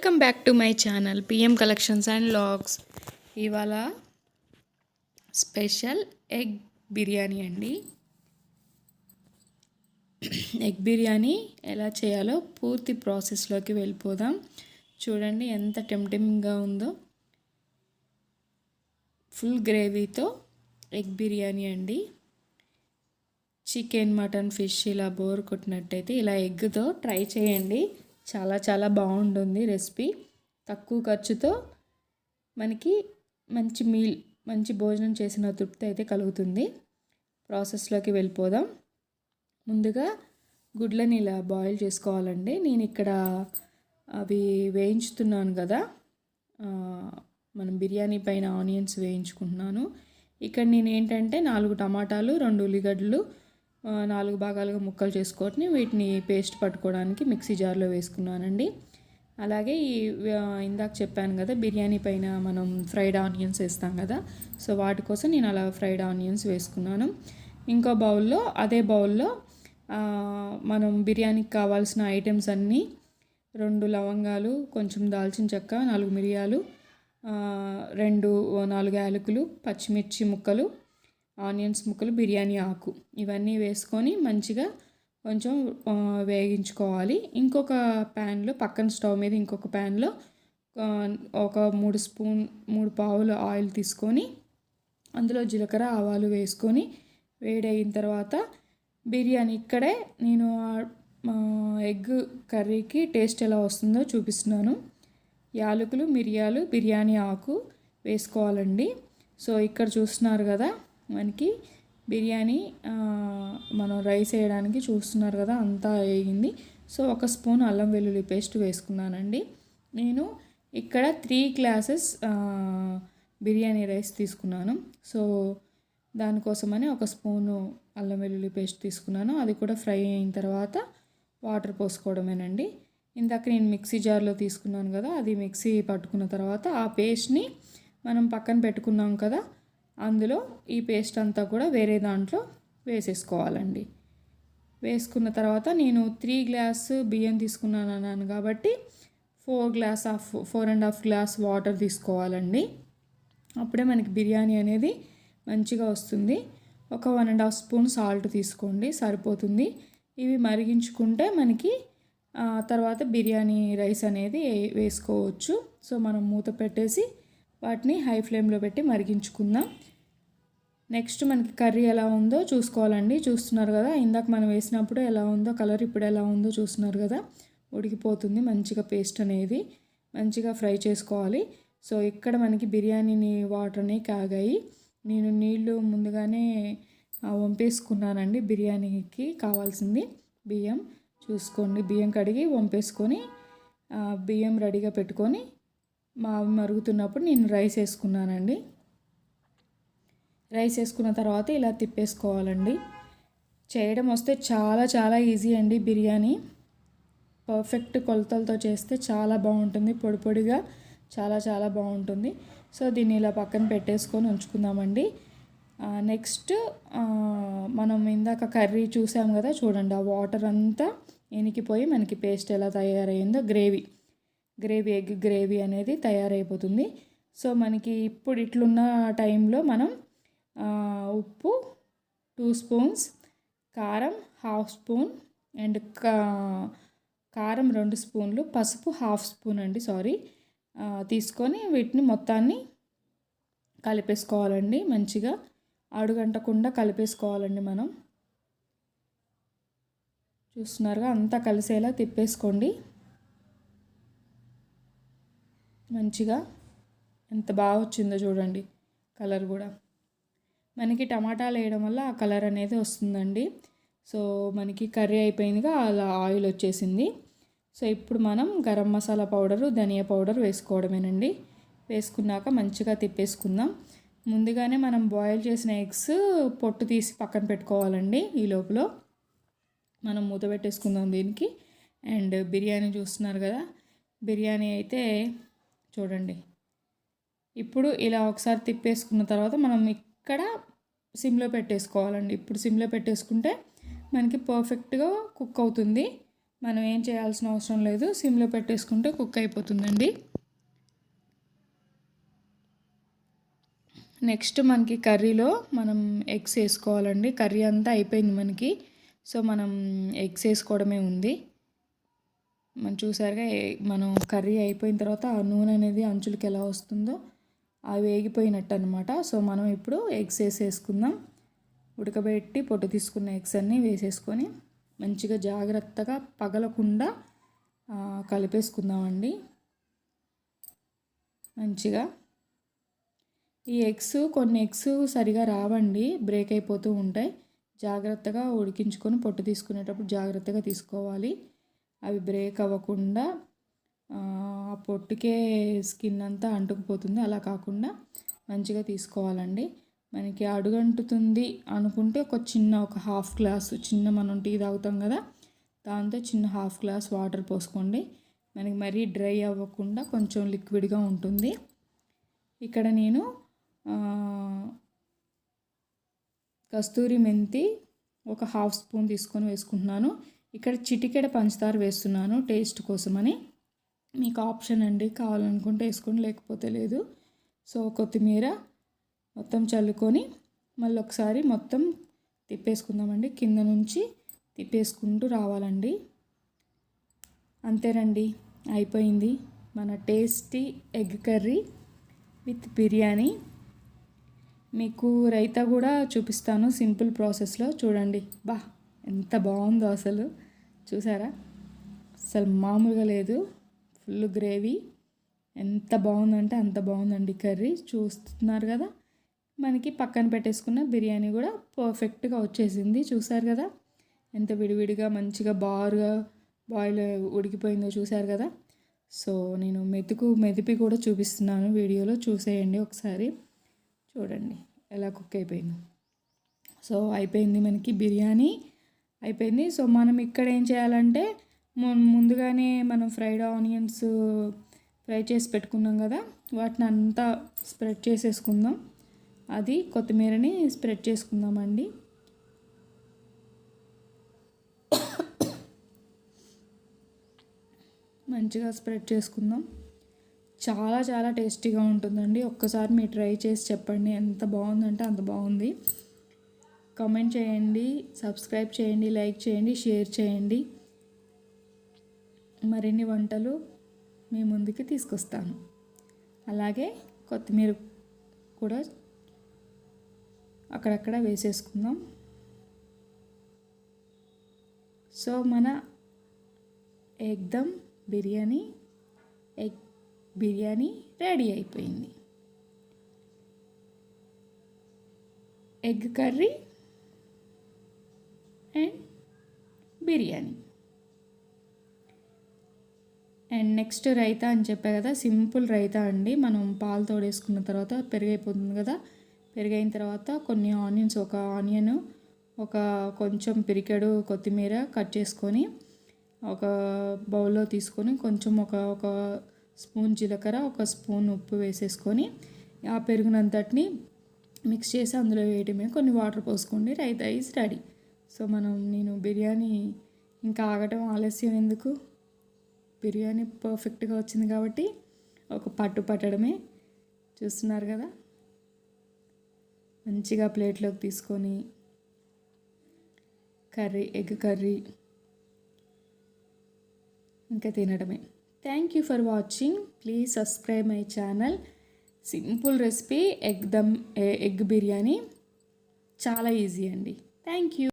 Welcome back to my channel PM collections and logs ఇవాళ special egg biryani అండి. Egg biryani ఎలా చేయాలో పూర్తి ప్రాసెస్లోకి వెళ్ళిపోదాం. చూడండి ఎంత టెంప్టింగ్గా ఉందో. ఫుల్ గ్రేవీతో ఎగ్ బిర్యానీ అండి. చికెన్ మటన్ ఫిష్ ఇలా బోర్ కొట్టినట్టయితే ఇలా ఎగ్తో ట్రై చేయండి. చాలా చాలా బాగుంటుంది రెసిపీ. తక్కువ ఖర్చుతో మనకి మంచి మీల్ మంచి భోజనం చేసిన తృప్తి అయితే కలుగుతుంది. ప్రాసెస్లోకి వెళ్ళిపోదాం. ముందుగా గుడ్లని ఇలా బాయిల్ చేసుకోవాలండి. నేను ఇక్కడ అవి వేయించుతున్నాను కదా. మనం బిర్యానీ పైన ఆనియన్స్ వేయించుకుంటున్నాను. ఇక్కడ నేను ఏంటంటే నాలుగు టమాటాలు రెండు ఉల్లిగడ్డలు నాలుగు భాగాలుగా ముక్కలు చేసుకొని వీటిని పేస్ట్ పట్టుకోవడానికి మిక్సీ జార్లో వేసుకున్నానండి. అలాగే ఈ ఇందాక చెప్పాను కదా బిర్యానీ పైన మనం ఫ్రైడ్ ఆనియన్స్ వేస్తాం కదా సో వాటి కోసం నేను అలా ఫ్రైడ్ ఆనియన్స్ వేసుకున్నాను. ఇంకో బౌల్లో అదే బౌల్లో మనం బిర్యానీకి కావాల్సిన ఐటమ్స్ అన్నీ రెండు లవంగాలు కొంచెం దాల్చిన చెక్క నాలుగు మిరియాలు రెండు నాలుగు యాలకులు పచ్చిమిర్చి ముక్కలు ఆనియన్స్ ముక్కలు బిర్యానీ ఆకు ఇవన్నీ వేసుకొని మంచిగా కొంచెం వేగించుకోవాలి. ఇంకొక ప్యాన్లో పక్కన స్టవ్ మీద ఇంకొక ప్యాన్లో ఒక మూడు స్పూన్ మూడు పావులు ఆయిల్ తీసుకొని అందులో జీలకర్ర ఆవాలు వేసుకొని వేడైన తర్వాత బిర్యానీ ఇక్కడే నేను ఎగ్ కర్రీకి టేస్ట్ ఎలా వస్తుందో చూపిస్తున్నాను. యాలకులు మిరియాలు బిర్యానీ ఆకు వేసుకోవాలండి. సో ఇక్కడ చూస్తున్నారు కదా మనకి బిర్యానీ మనం రైస్ వేయడానికి చూస్తున్నారు కదా అంతా వేగింది. సో ఒక స్పూన్ అల్లం వెల్లుల్లి పేస్ట్ వేసుకున్నానండి. నేను ఇక్కడ త్రీ గ్లాసెస్ బిర్యానీ రైస్ తీసుకున్నాను. సో దానికోసమని ఒక స్పూను అల్లం వెల్లుల్లి పేస్ట్ తీసుకున్నాను. అది కూడా ఫ్రై అయిన తర్వాత వాటర్ పోసుకోవడమేనండి. ఇందాక నేను మిక్సీ జార్లో తీసుకున్నాను కదా అది మిక్సీ పట్టుకున్న తర్వాత ఆ పేస్ట్ని మనం పక్కన పెట్టుకున్నాం కదా అందులో ఈ పేస్ట్ అంతా కూడా వేరే దాంట్లో వేసేసుకోవాలండి. వేసుకున్న తర్వాత నేను త్రీ గ్లాస్ బియ్యం తీసుకున్నాను అన్నాను కాబట్టి four glass of four and half glass water తీసుకోవాలండి. అప్పుడే మనకి బిర్యానీ అనేది మంచిగా వస్తుంది. ఒక one and half spoon salt తీసుకోండి సరిపోతుంది. ఇవి మరిగించుకుంటే మనకి తర్వాత బిర్యానీ రైస్ అనేది వేసుకోవచ్చు. సో మనం మూత పెట్టేసి వాటిని హై ఫ్లేమ్లో పెట్టి మరిగించుకుందాం. నెక్స్ట్ మనకి కర్రీ ఎలా ఉందో చూసుకోవాలండి. చూస్తున్నారు కదా ఇందాక మనం వేసినప్పుడు ఎలా ఉందో కలర్ ఇప్పుడు ఎలా ఉందో చూస్తున్నారు కదా. ఉడికిపోతుంది మంచిగా పేస్ట్ అనేది మంచిగా ఫ్రై చేసుకోవాలి. సో ఇక్కడ మనకి బిర్యానీని వాటర్ కాగాయి. నేను నీళ్ళు ముందుగానే వంపేసుకున్నానండి బిర్యానీకి కావాల్సింది బియ్యం. చూసుకోండి బియ్యం కడిగి వంపేసుకొని బియ్యం రెడీగా పెట్టుకొని మా మరుగుతున్నప్పుడు నేను రైస్ వేసుకున్నానండి. రైస్ వేసుకున్న తర్వాత ఇలా తిప్పేసుకోవాలండి. చేయడం వస్తే చాలా చాలా ఈజీ అండి బిర్యానీ. పర్ఫెక్ట్ కొలతలతో చేస్తే చాలా బాగుంటుంది. పొడి పొడిగా చాలా చాలా బాగుంటుంది. సో దీన్ని ఇలా పక్కన పెట్టేసుకొని ఉంచుకుందామండి. నెక్స్ట్ మనం ఇందాక కర్రీ చూసాం కదా చూడండి ఆ వాటర్ అంతా ఎనికిపోయి మనకి పేస్ట్ ఎలా తయారైందో గ్రేవీ. గ్రేవీ ఎగ్ గ్రేవీ అనేది తయారైపోతుంది. సో మనకి ఇప్పుడు ఇట్లున్న టైంలో మనం ఉప్పు టూ స్పూన్స్ కారం హాఫ్ స్పూన్ అండ్ కారం రెండు స్పూన్లు పసుపు హాఫ్ స్పూన్ అండి సారీ తీసుకొని వీటిని మొత్తాన్ని కలిపేసుకోవాలండి మంచిగా అడుగంటకుండా కలిపేసుకోవాలండి మనం. చూస్తున్నారుగా అంతా కలిసేలా తిప్పేసుకోండి. మంచిగా ఎంత బాగా వచ్చిందో చూడండి కలర్ కూడా. మనకి టమాటాలు వేయడం వల్ల ఆ కలర్ అనేది వస్తుందండి. సో మనకి కర్రీ అయిపోయిందిగా అలా ఆయిల్ వచ్చేసింది. సో ఇప్పుడు మనం గరం మసాలా పౌడరు ధనియా పౌడర్ వేసుకోవడమేనండి. వేసుకున్నాక మంచిగా తిప్పేసుకుందాం. ముందుగానే మనం బాయిల్ చేసిన ఎగ్స్ పొట్టు తీసి పక్కన పెట్టుకోవాలండి ఈ లోపల. మనం మూత పెట్టేసుకుందాం దీనికి. అండ్ బిర్యానీ చూస్తున్నారు కదా బిర్యానీ అయితే చూడండి. ఇప్పుడు ఇలా ఒకసారి తిప్పేసుకున్న తర్వాత మనం ఇక్కడ సిమ్లో పెట్టేసుకోవాలండి. ఇప్పుడు సిమ్లో పెట్టేసుకుంటే మనకి పర్ఫెక్ట్గా కుక్ అవుతుంది. మనం ఏం చేయాల్సిన అవసరం లేదు. సిమ్లో పెట్టేసుకుంటే కుక్ అయిపోతుందండి. నెక్స్ట్ మనకి కర్రీలో మనం ఎగ్స్ వేసుకోవాలండి. కర్రీ అంతా అయిపోయింది మనకి. సో మనం ఎగ్స్ వేసుకోవడమే ఉంది. మనం చూసారుగా మనం కర్రీ అయిపోయిన తర్వాత ఆ నూనె అనేది అంచులకి ఎలా వస్తుందో అవి వేగిపోయినట్టు అనమాట సో మనం ఇప్పుడు ఎగ్స్ వేసేసుకుందాం. ఉడకబెట్టి పొట్టు తీసుకున్న ఎగ్స్ అన్నీ వేసేసుకొని మంచిగా జాగ్రత్తగా పగలకుండా కలిపేసుకుందామండి. మంచిగా. ఈ ఎగ్స్ కొన్ని ఎగ్స్ సరిగా రావండి బ్రేక్ అయిపోతూ ఉంటాయి. జాగ్రత్తగా ఉడికించుకొని పొట్టు తీసుకునేటప్పుడు జాగ్రత్తగా తీసుకోవాలి. అవి బ్రేక్ అవ్వకుండా పొట్టుకే స్కిన్ అంతా అంటుకుపోతుంది. అలా కాకుండా మంచిగా తీసుకోవాలండి. మనకి అడుగంటుతుంది అనుకుంటే ఒక చిన్న ఒక హాఫ్ గ్లాస్ చిన్న మనం టీ తాగుతాం కదా దాంతో చిన్న హాఫ్ గ్లాస్ వాటర్ పోసుకోండి. మనకి మరీ డ్రై అవ్వకుండా కొంచెం లిక్విడ్గా ఉంటుంది. ఇక్కడ నేను కస్తూరి మెంతి ఒక హాఫ్ స్పూన్ తీసుకొని వేసుకుంటున్నాను. ఇక్కడ చిటికెడ పంచదార వేస్తున్నాను టేస్ట్ కోసమని. మీకు ఆప్షన్ అండి. కావాలనుకుంటే వేసుకోండి లేకపోతే లేదు. సో కొత్తిమీర మొత్తం చల్లుకొని మళ్ళీ ఒకసారి మొత్తం తిప్పేసుకుందామండి. కింద నుంచి తిప్పేసుకుంటూ రావాలండి. అంతేనండి. అయిపోయింది. మన tasty egg curry with biryani. మీకు రైతా కూడా చూపిస్తాను సింపుల్ ప్రాసెస్లో. చూడండి. బా ఎంత బాగుందో అసలు. చూసారా? అసలు మామూలుగా లేదు. Full gravy. ఎంత బాగుందంటే అంత బాగుందండి కర్రీ. చూస్తున్నారు కదా? మనకి పక్కన పెట్టేసుకున్న బిర్యానీ కూడా పర్ఫెక్ట్గా వచ్చేసింది. చూసారు కదా? ఎంత విడివిడిగా మంచిగా బారుగా బాయిల్ ఉడికిపోయిందో చూసారు కదా? సో నేను మెతుకు మెదిపి కూడా చూపిస్తున్నాను వీడియోలో. చూసేయండి ఒకసారి. చూడండి ఎలా కుక్ అయిపోయింది. సో అయిపోయింది మనకి బిర్యానీ. అయిపోయింది. సో మనం ఇక్కడ ఏం చేయాలంటే ముందుగానే మనం ఫ్రైడ్ ఆనియన్స్ ఫ్రై చేసి పెట్టుకున్నాం కదా వాటిని అంతా స్ప్రెడ్ చేసేసుకుందాం. అది కొత్తిమీరని స్ప్రెడ్ చేసుకుందామండి. మంచిగా స్ప్రెడ్ చేసుకుందాం. చాలా చాలా టేస్టీగా ఉంటుందండి. ఒక్కసారి మీరు ట్రై చేసి చెప్పండి ఎంత బాగుందంటే అంత బాగుంది. కామెంట్ చేయండి సబ్స్క్రైబ్ చేయండి లైక్ చేయండి షేర్ చేయండి. మరిన్ని వంటలు మీ ముందుకి తీసుకొస్తాను. అలాగే కొత్తిమీర కూడా అక్కడక్కడ వేసేసుకుందాం. సో మన egg dum biryani egg biryani ready అయిపోయింది. Egg curry and biryani. And next raita అని చెప్పా కదా సింపుల్ రైతా అండి. మనం పాలు తోడేసుకున్న తర్వాత పెరిగైపోతుంది కదా. పెరిగైన తర్వాత కొన్ని ఆనియన్స్ ఒక ఆనియన్ ఒక కొంచెం పిరికెడు కొత్తిమీర కట్ చేసుకొని ఒక బౌల్లో తీసుకొని కొంచెం ఒక ఒక స్పూన్ జీలకర్ర ఒక స్పూన్ ఉప్పు వేసేసుకొని ఆ పెరుగునంతటిని మిక్స్ చేసి అందులో వేయటమే. కొన్ని వాటర్ పోసుకోండి రైతా ఈజ్ రెడీ. సో మనం నేను బిర్యానీ ఇంకా ఆగటం ఆలస్యం ఎందుకు? బిర్యానీ పర్ఫెక్ట్గా వచ్చింది కాబట్టి ఒక పట్టు పట్టడమే చూస్తున్నారు కదా. మంచిగా ప్లేట్లోకి తీసుకొని కర్రీ ఎగ్ కర్రీ ఇంకా తినడమే. Thank you for watching. Please subscribe my channel. Simple recipe egg dum egg biryani. చాలా ఈజీ అండి. Thank you.